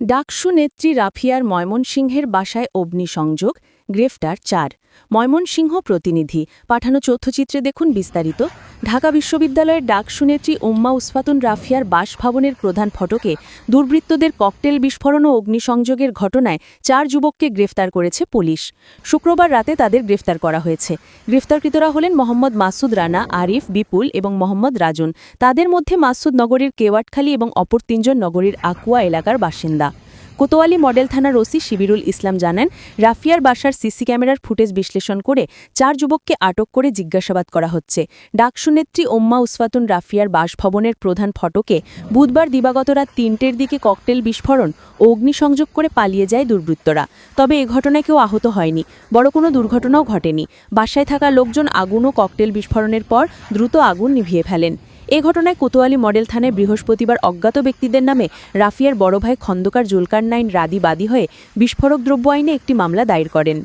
ডাকসু নেত্রী রাফিয়ার ময়মনসিংহের বাসায় অগ্নিসংযোগ গ্রেফতার চার। ময়মনসিংহ প্রতিনিধি। পাঠানো তথ্যচিত্রে দেখুন বিস্তারিত। ঢাকা বিশ্ববিদ্যালয়ের ডাক নেত্রী উম্মা উসফাতুন রাফিয়ার বাসভবনের প্রধান ফটকে দুর্বৃত্তদের ককটেল বিস্ফোরণ ও অগ্নিসংযোগের ঘটনায় চার যুবককে গ্রেফতার করেছে পুলিশ। শুক্রবার রাতে তাদের গ্রেফতার করা হয়েছে। গ্রেফতারকৃতরা হলেন মোহাম্মদ মাসুদ রানা, আরিফ, বিপুল এবং মোহাম্মদ রাজন। তাদের মধ্যে মাসুদ নগরীর কেওয়াটখালী এবং অপর তিনজন নগরীর আকুয়া এলাকার বাসিন্দা। কোতোয়ালি মডেল থানার ওসি শিবিরুল ইসলাম জানান, রাফিয়ার বাসার সিসি ক্যামেরার ফুটেজ বিশ্লেষণ করে চার যুবককে আটক করে জিজ্ঞাসাবাদ করা হচ্ছে। ডাকসুনেত্রী ওম্মা উসফাতুন রাফিয়ার বাসভবনের প্রধান ফটকে বুধবার দিবাগত রাত তিনটের দিকে ককটেল বিস্ফোরণ ও অগ্নিসংযোগ করে পালিয়ে যায় দুর্বৃত্তরা। তবে এ ঘটনায় কেউ আহত হয়নি। বড় কোনো দুর্ঘটনাও ঘটেনি। বাসায় থাকা লোকজন আগুন ও ককটেল বিস্ফোরণের পর দ্রুত আগুন নিভিয়ে ফেলেন। এ ঘটনায় কোতোয়ালি মডেল থানায় বৃহস্পতিবার অজ্ঞাত ব্যক্তিদের নামে রাফিয়ার বড় ভাই খন্দকার জুলকার নাইন রাদি বাদী হয়ে বিস্ফোরক দ্রব্য আইনে একটি মামলা দায়ের করেন।